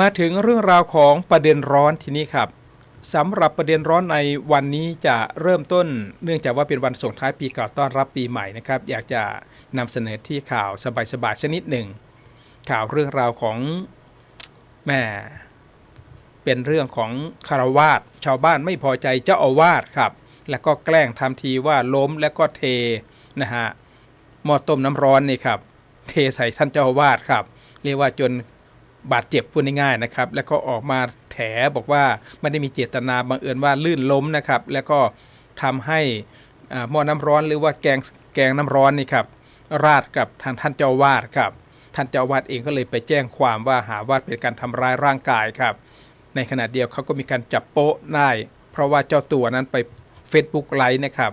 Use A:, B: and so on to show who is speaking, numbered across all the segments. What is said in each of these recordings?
A: มาถึงเรื่องราวของประเด็นร้อนทีนี้ครับสำหรับประเด็นร้อนในวันนี้จะเริ่มต้น เนื่องจากว่าเป็นวันส่งท้ายปีเก่าต้อนรับปีใหม่นะครับ อยากจะนำเสนอที่ข่าวสบายๆชนิดหนึ่ง ข่าวเรื่องราวของแม่เป็นเรื่องของคารวาสชาวบ้านไม่พอใจเจ้าอาวาสครับ แล้วก็แกล้งทำทีว่าล้มแล้วก็เทนะฮะหม้อต้มน้ำร้อนนี่ครับ เทใส่ท่านเจ้าอาวาสครับ เรียกว่าจน บาดเจ็บพูดง่ายๆนะครับ แล้วก็ออกมาแถบอกว่าไม่ได้มีเจตนาบังเอิญว่าลื่นล้มนะครับ แล้วก็ทำให้หม้อน้ำร้อนหรือว่าแกงแกงน้ำร้อนนี่ครับราดกับทางท่านเจ้าวาสครับ ท่านเจ้าวาสเองก็เลยไปแจ้งความว่าหาว่าเป็นการทำร้ายร่างกายครับ ในขณะเดียวเขาก็มีการจับโป๊ะได้เพราะว่าเจ้าตัวนั้นไป Facebook ไลฟ์นะครับ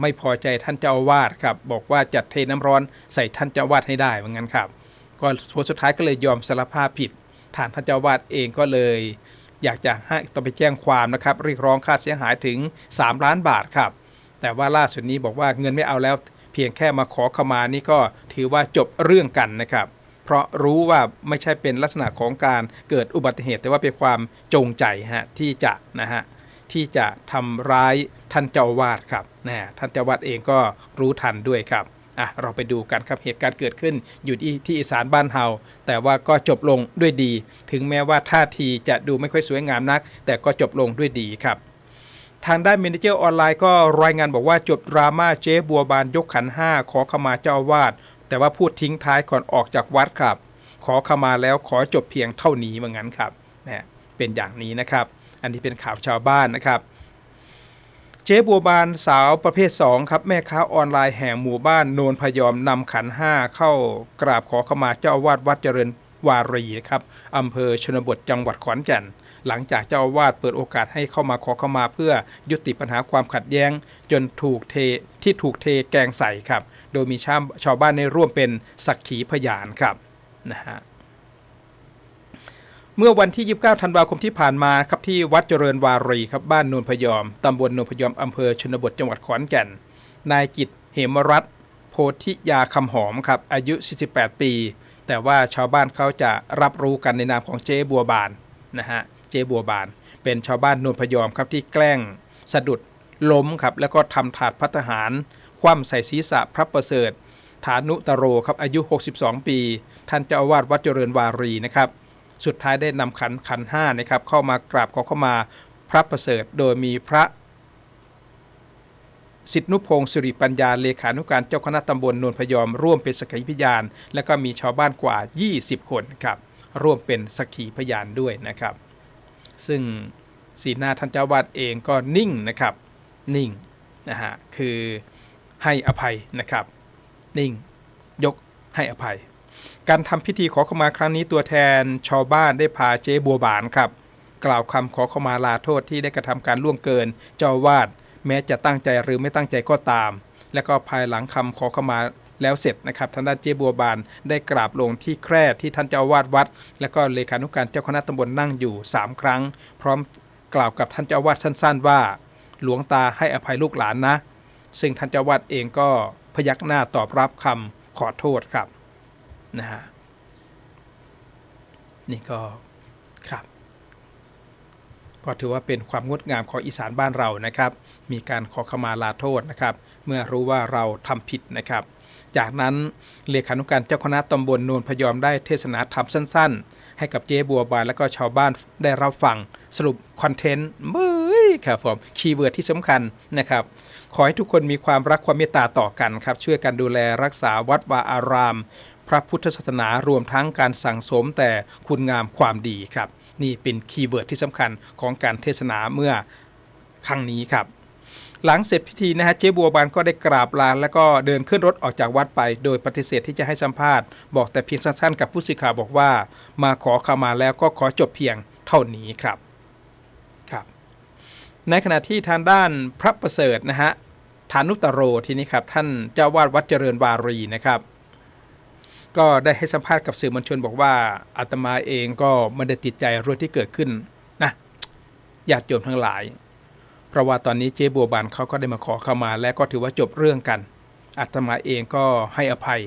A: ไม่พอใจท่านเจ้าวาสครับ บอกว่าจัดเทน้ำร้อนใส่ท่านเจ้าวาสให้ได้เหมือนกันครับ ก็ผลสุดท้ายก็เลยยอมสารภาพผิดทางท่านเจ้าวาสเองก็เลย อยากจะให้ต้องไปแจ้งความนะครับเรียกร้องค่าเสียหายถึง 3 ล้านบาทครับ แต่ว่าล่าสุดนี้บอกว่าเงินไม่เอาแล้ว เพียงแค่มาขอขมานี่ก็ถือว่าจบเรื่องกันนะครับ เพราะรู้ว่าไม่ใช่เป็นลักษณะของการเกิดอุบัติเหตุ แต่ว่าเป็นความจงใจฮะที่จะนะฮะที่จะทำร้ายท่านเจ้าวาสครับนะท่านเจ้าวาสเองก็รู้ทันด้วยครับ อะเราไปดูกันครับเหตุการณ์เกิดขึ้นอยู่ที่ที่อีสานบ้านเฮาแต่ว่าก็จบลงด้วยดี ถึงแม้ว่าท่าทีจะดูไม่ค่อยสวยงามนัก แต่ก็จบลงด้วยดีครับทางด้านเมนเจอร์ออนไลน์ก็รายงานบอกว่าจบดราม่าเจ๊บัวบานยกขันห้าขอขมาเจ้าวาสแต่ว่าพูดทิ้งท้ายก่อนออกจากวัดครับ ขอขมาแล้วขอจบเพียงเท่านี้เหมือนกันครับนะเป็นอย่างนี้นะครับ อันนี้เป็นข่าวชาวบ้านนะครับ เจ๊บัวบานสาวประเภท 2 ครับ แม่ค้าออนไลน์แห่งหมู่บ้านโนนพยอมนำขันห้าเข้ากราบขอขมาเจ้าอาวาสวัดเจริญวารีครับอำเภอชนบทจังหวัดขอนแก่น หลังจากเจ้าอาวาสเปิดโอกาสให้เข้ามาขอขมาเพื่อยุติปัญหาความขัดแย้ง จนถูกเทที่ถูกเทแกงใส่ครับ โดยมีชาวชาวบ้านในร่วมเป็นสักขีพยานครับนะฮะ เมื่อวันที่ 29 ธันวาคมที่ผ่านมาครับที่วัดเจริญวารีครับบ้านโนนพยอม ตำบลโนนพยอม อำเภอชนบทจังหวัดขอนแก่น นายกิตเหมรัตโพธิยาคำหอมครับอายุ 48 ปี แต่ว่าชาวบ้านเขาจะรับรู้กันในนามของเจ๊บัวบานนะฮะเจ๊บัวบาน เป็นชาวบ้านโนนพยอมครับที่แกล้งสะดุดล้มครับแล้วก็ทำถาดพัฒหาร คว่ำใส่ศีรษะพระประเสริฐฐานุตโรครับอายุ 62 ปี ท่านเจ้าอาวาสวัดเจริญวารีนะครับ สุดท้ายได้นำขันขันห้านะครับเข้ามากราบขอเข้ามาพระประเสริฐ โดยมีพระสิทธินุพงศ์สิริปัญญา เลขานุการเจ้าคณะตำบลนนพยอม ร่วมเป็นสักขีพยาน และก็มีชาวบ้านกว่า 20 คนครับร่วมเป็นสักขีพยานด้วยนะครับ ซึ่งสีหน้าท่านเจ้าวาดเองก็นิ่งนะครับ นิ่งนะฮะคือให้อภัยนะครับ นิ่งยกให้อภัย การทำพิธีขอขมาครั้งนี้ตัวแทนชาวบ้านได้พาเจ๊บัวบานครับ กล่าวคำขอขมาลาโทษที่ได้กระทำการล่วงเกิน เจ้าวาดแม้จะตั้งใจหรือไม่ตั้งใจก็ตาม และก็ภายหลังคำขอขมาแล้วเสร็จนะครับทางด้านเจ๊บัวบานได้กราบลงที่แคร่ที่ท่านเจ้าวาดวัด และก็เลขานุการเจ้าคณะตำบลนั่งอยู่ 3 ครั้ง พร้อมกล่าวกับท่านเจ้าวาดสั้น ๆ ว่า หลวงตาให้อภัยลูกหลานนะ ซึ่งท่านเจ้าอาวาดเองก็พยักหน้าตอบรับคำขอโทษครับ นะฮะนี่ก็ครับ ก็ถือว่าเป็นความงดงามของอีสานบ้านเรานะครับ มีการขอขมาลาโทษนะครับ เมื่อรู้ว่าเราทำผิดนะครับ จากนั้นเลขานุการเจ้าคณะตำบลโนนพยอมได้เทศนาธรรมสั้น ๆ ให้กับเจ๊บัวบานและก็ชาวบ้านได้รับฟังสรุปคอนเทนต์เบ้ยครับผมคีย์เวิร์ดที่สำคัญนะครับ ขอให้ทุกคนมีความรักความเมตตาต่อกันครับ ช่วยกันดูแลรักษาวัดวาอาราม พระพุทธศาสนารวมทั้งการสั่งสมแต่คุณงามความดีครับ นี่เป็นคีย์เวิร์ดที่สำคัญของการเทศนาเมื่อครั้งนี้ครับหลังเสร็จพิธีนะฮะเจ๊บัวบานก็ได้กราบลาแล้วก็เดินขึ้นรถออกจากวัดไป โดยปฏิเสธที่จะให้สัมภาษณ์บอกแต่เพียงสั้นๆ กับผู้สื่อข่าวบอกว่า มาขอขมาแล้วก็ขอจบเพียงเท่านี้ครับครับ ในขณะที่ทางด้านพระประเสริฐนะฮะฐานุตโรทีนี้ครับท่านเจ้าวาดวัดเจริญวารีนะครับ ก็ได้ให้สัมภาษณ์กับสื่อมวลชนบอกว่าอาตมาเองก็ไม่ได้ติดใจเรื่องที่เกิดขึ้นนะญาติโยมทั้งหลาย เพราะว่าตอนนี้เจ๊บัวบานเขาก็ได้มาขอเข้ามา และก็ถือว่าจบเรื่องกันอาตมาเองก็ให้อภัย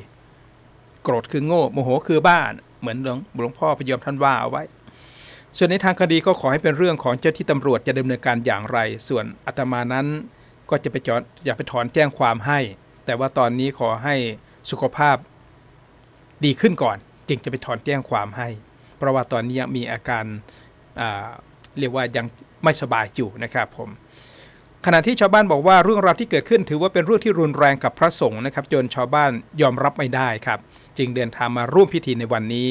A: โกรธคือโง่โมโหคือบ้าน เหมือนหลวงหลวงพ่อพยอมท่านว่าเอาไว้ ส่วนในทางคดีก็ขอให้เป็นเรื่องของเจ้าที่ตำรวจจะดำเนินการอย่างไร ส่วนอาตมานั้นก็จะไปจอดอย่าไปถอนแจ้งความให้ แต่ว่าตอนนี้ขอให้สุขภาพ ดีขึ้นก่อน จึงจะไปถอนแจ้งความให้ เพราะว่าตอนนี้ยังมีอาการาเรียกว่ายังไม่สบายอยู่นะครับผมขณะที่ชาวบ้านบอกว่าเรื่องราวที่เกิดขึ้นถือว่าเป็นเรื่องที่รุนแรงกับพระสงฆ์นะครับจนชาวบ้านยอมรับไม่ได้ครับ จึงเดินทางมาร่วมพิธีในวันนี้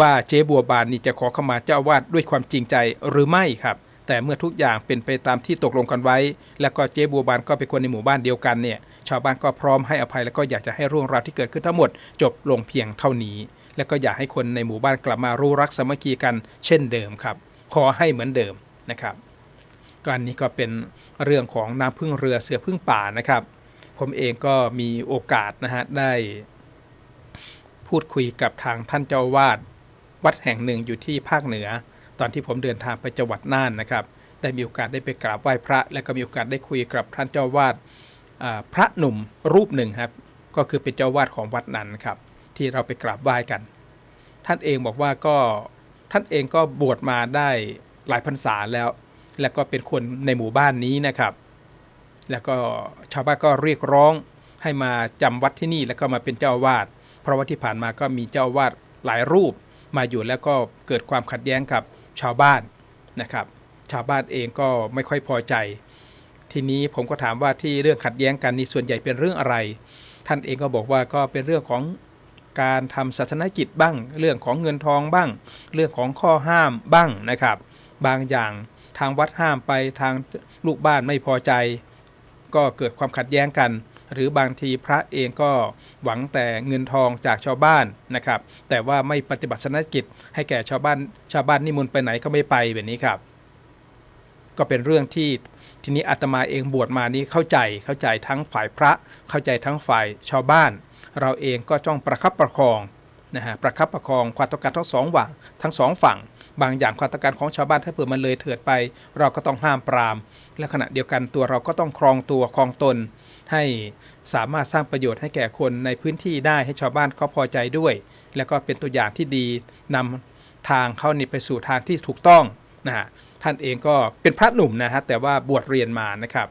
A: ว่าเจ๊บัวบานนี่จะขอเข้ามาเจ้าวาดด้วยความจริงใจหรือไม่ครับ แต่เมื่อทุกอย่างเป็นไปตามที่ตกลงกันไว้ แล้วก็เจ๊บัวบานก็เป็นคนในหมู่บ้านเดียวกันเนี่ยชาวบ้านก็พร้อมให้อภัยแล้วก็อยากจะให้เรื่องราวที่เกิดขึ้นทั้งหมด จบลงเพียงเท่านี้ แล้วก็อยากให้คนในหมู่บ้านกลับมารู้รักสามัคคีกันเช่นเดิมครับ ขอให้เหมือนเดิมนะครับก็อันนี้ก็เป็นเรื่องของน้ำพึ่งเรือเสือพึ่งป่านะครับ ผมเองก็มีโอกาสนะฮะได้ พูดคุยกับทางท่านเจ้าอาวาดวัดแห่งหนึ่งอยู่ที่ภาคเหนือ ตอนที่ผมเดินทางไปจังหวัดน่านนะครับ ได้มีโอกาสได้ไปกราบไหว้พระ และก็มีโอกาสได้คุยกับท่านเจ้าวาดพระหนุ่มรูปหนึ่งครับก็คือเป็นเจ้าวาดของวัดนั้นครับ ที่เราไปกราบไหว้กัน ท่านเองบอกว่าก็ท่านเองก็บวชมาได้หลายพรรษาแล้ว และก็เป็นคนในหมู่บ้านนี้นะครับ แล้วก็ชาวบ้านก็เรียกร้องให้มาจำวัดที่นี่แล้วก็มาเป็นเจ้าวาสเพราะว่าที่ผ่านมาก็มีเจ้าวาสหลายรูปมาอยู่แล้วก็เกิดความขัดแย้งกับ ชาวบ้านนะครับ ชาวบ้านเองก็ไม่ค่อยพอใจ ทีนี้ผมก็ถามว่าที่เรื่องขัดแย้งกันนี่ส่วนใหญ่เป็นเรื่องอะไร ท่านเองก็บอกว่าก็เป็นเรื่องของการทำศาสนกิจบ้าง เรื่องของเงินทองบ้าง เรื่องของข้อห้ามบ้างนะครับ บางอย่างทางวัดห้ามไปทางลูกบ้านไม่พอใจ ก็เกิดความขัดแย้งกัน หรือบางทีพระเองก็หวังแต่เงินทองจากชาวบ้านนะครับ แต่ว่าไม่ปฏิบัติศาสนกิจ ให้แก่ชาวบ้านชาวบ้านนิมนต์ไปไหนก็ไม่ไปแบบนี้ครับ ก็เป็นเรื่องที่ทีนี้อาตมาเองบวชมานี้เข้าใจเข้าใจทั้งฝ่ายพระเข้าใจทั้งฝ่ายชาวบ้าน เราเองก็ต้องประคับประคองนะฮะประคับประคองความต้องการทั้งสองฝั่งทั้งสองฝั่ง บางอย่างความต้องการของชาวบ้านถ้าเผื่อมันเลยเถิดไป เราก็ต้องห้ามปราม และขณะเดียวกันตัวเราก็ต้องครองตัวครองตน ให้สามารถสร้างประโยชน์ให้แก่คนในพื้นที่ได้ให้ชาวบ้านเขาพอใจด้วย แล้วก็เป็นตัวอย่างที่ดีนำทางเขานี่ไปสู่ทางที่ถูกต้องนะฮะท่านเองก็เป็นพระหนุ่มนะฮะแต่ว่าบวชเรียนมานะครับ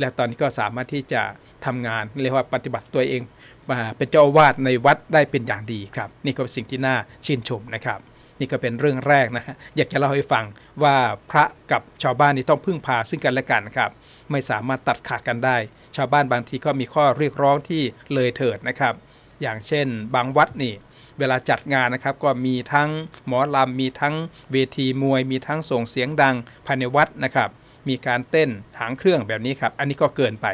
A: และตอนนี้ก็สามารถที่จะทำงานเรียกว่าปฏิบัติตัวเองมาเป็นเจ้าอาวาสในวัดได้เป็นอย่างดีครับ นี่ก็เป็นสิ่งที่น่าชื่นชมนะครับ นี่ก็เป็นเรื่องแรกนะฮะอยากจะเล่าให้ฟังว่าพระกับชาวบ้านนี่ต้องพึ่งพาซึ่งกันและกันครับ ไม่สามารถตัดขาดกันได้ ชาวบ้านบางทีก็มีข้อเรียกร้องที่เลยเถิดนะครับ อย่างเช่น บางวัดนี่เวลาจัดงานนะครับก็มีทั้งหมอลำมีทั้งเวทีมวย มีทั้งส่งเสียงดังภายในวัดนะครับ มีการเต้นหางเครื่องแบบนี้ครับ อันนี้ก็เกินไป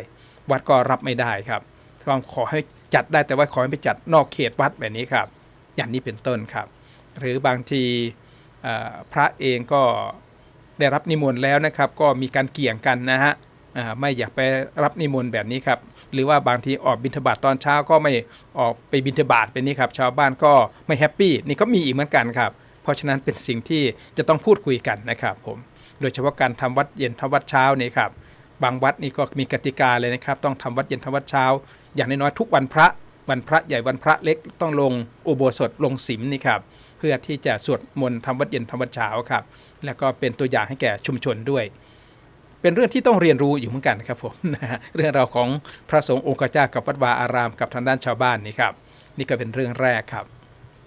A: วัดก็รับไม่ได้ครับต้องขอให้จัดได้แต่ว่าขอให้ไปจัดนอกเขตวัดแบบนี้ครับ อย่างนี้เป็นต้นครับ หรือบางทีพระเองก็ได้รับนิมนต์แล้วนะครับ ก็มีการเกี่ยงกันนะฮะไม่อยากไปรับนิมนต์แบบนี้ครับ หรือว่าบางทีออกบิณฑบาตตอนเช้าก็ไม่ออกไปบิณฑบาตแบบนี้ครับชาวบ้านก็ไม่แฮปปี้นี่ก็มีอีกเหมือนกันครับ เพราะฉะนั้นเป็นสิ่งที่จะต้องพูดคุยกันนะครับผมโดยเฉพาะการทำวัดเย็นทำวัดเช้านี่ครับบางวัดนี่ก็มีกติกาเลยนะครับ ต้องทำวัดเย็นทำวัดเช้า อย่างน้อยๆทุกวันพระ วันพระใหญ่วันพระเล็กต้องลงอุโบสถลงศิมนี่ครับเพื่อที่จะสวดมนต์ทำวัดเย็นทำวัดเช้าครับ แล้วก็เป็นตัวอย่างให้แก่ชุมชนด้วย เป็นเรื่องที่ต้องเรียนรู้อยู่เหมือนกันครับผมนะเรื่องราวของพระสงฆ์องค์เจ้ากับวัดวาอารามกับทางด้านชาวบ้านนี่ครับ นี่ก็เป็นเรื่องแรกครับ